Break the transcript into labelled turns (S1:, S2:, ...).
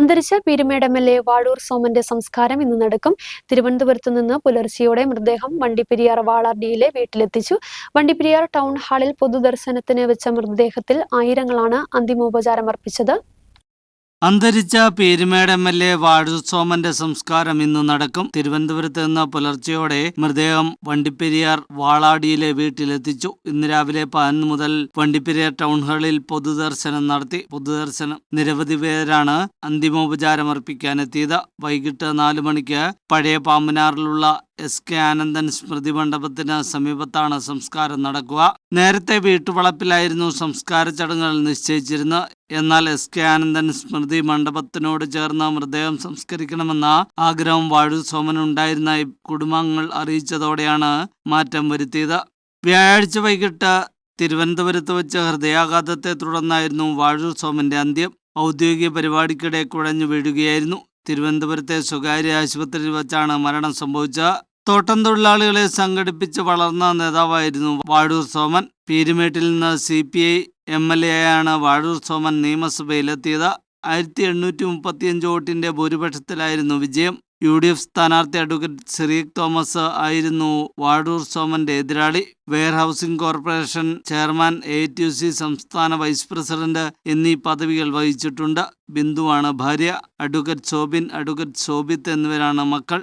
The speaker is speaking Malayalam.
S1: അന്തരിച്ച Peerumedu M L A Vazhoor സോമന്റെ സംസ്കാരം ഇന്ന് നടക്കും. തിരുവനന്തപുരത്ത് നിന്ന് പുലർച്ചെയോടെ മൃതദേഹം വണ്ടിപ്പെരിയാർ വാളാർഡിയിലെ വീട്ടിലെത്തിച്ചു. വണ്ടിപ്പെരിയാർ ടൗൺ ഹാളിൽ പൊതുദർശനത്തിന് വെച്ച മൃതദേഹത്തിൽ ആയിരങ്ങളാണ് അന്തിമോപചാരം അർപ്പിച്ചത്
S2: അന്തരിച്ച Peermade M L A Vazhoor സോമന്റെ സംസ്കാരം ഇന്ന് നടക്കും. തിരുവനന്തപുരത്ത് നിന്ന് പുലർച്ചെയോടെ മൃതദേഹം വണ്ടിപ്പെരിയാർ വാളാടിയിലെ വീട്ടിലെത്തിച്ചു. ഇന്ന് രാവിലെ പതിനൊന്ന് മുതൽ വണ്ടിപ്പെരിയാർ ടൗൺ ഹാളിൽ പൊതുദർശനം നടത്തി. പൊതുദർശനം നിരവധി പേരാണ് അന്തിമോപചാരം അർപ്പിക്കാനെത്തിയത് വൈകിട്ട് നാലു മണിക്ക് പഴയ പാമ്പനാറിലുള്ള എസ് കെ ആനന്ദൻ സ്മൃതി മണ്ഡപത്തിന് സമീപത്താണ് സംസ്കാരം നടക്കുക. നേരത്തെ വീട്ടുവളപ്പിലായിരുന്നു സംസ്കാര ചടങ്ങുകൾ നിശ്ചയിച്ചിരുന്നത് എന്നാൽ എസ് കെ ആനന്ദൻ സ്മൃതി മണ്ഡപത്തിനോട് ചേർന്ന് മൃതദേഹം സംസ്കരിക്കണമെന്ന ആഗ്രഹം വാഴു സോമനുണ്ടായിരുന്ന കുടുംബാംഗങ്ങൾ അറിയിച്ചതോടെയാണ് മാറ്റം വരുത്തിയത്. വ്യാഴാഴ്ച വൈകിട്ട് തിരുവനന്തപുരത്ത് വെച്ച് ഹൃദയാഘാതത്തെ തുടർന്നായിരുന്നു വാഴൂർ സോമന്റെ അന്ത്യം. ഔദ്യോഗിക പരിപാടിക്കിടെ കുഴഞ്ഞു വീഴുകയായിരുന്നു. തിരുവനന്തപുരത്തെ സ്വകാര്യ ആശുപത്രിയിൽ വെച്ചാണ് മരണം സംഭവിച്ചത്. തോട്ടം തൊഴിലാളികളെ സംഘടിപ്പിച്ച് വളർന്ന നേതാവായിരുന്നു വാഴൂർ സോമൻ. പീരുമേട്ടിൽ നിന്ന് C P I M L A ആണ് വാഴൂർ സോമൻ നിയമസഭയിലെത്തിയത്. ആയിരത്തി എണ്ണൂറ്റി മുപ്പത്തിയഞ്ച് വോട്ടിന്റെ ഭൂരിപക്ഷത്തിലായിരുന്നു വിജയം. യു ഡി എഫ് സ്ഥാനാർത്ഥി അഡ്വക്കേറ്റ് സിറീഖ് തോമസ് ആയിരുന്നു വാഴൂർ സോമന്റെ എതിരാളി. Warehousing corporation chairman A T C സംസ്ഥാന വൈസ് പ്രസിഡന്റ് എന്നീ പദവികൾ വഹിച്ചിട്ടുണ്ട്. ബിന്ദുവാണ് ഭാര്യ. അഡ്വക്കേറ്റ് ശോഭിൻ അഡ്വക്കേറ്റ് ശോഭിത്ത് എന്നിവരാണ് മക്കൾ.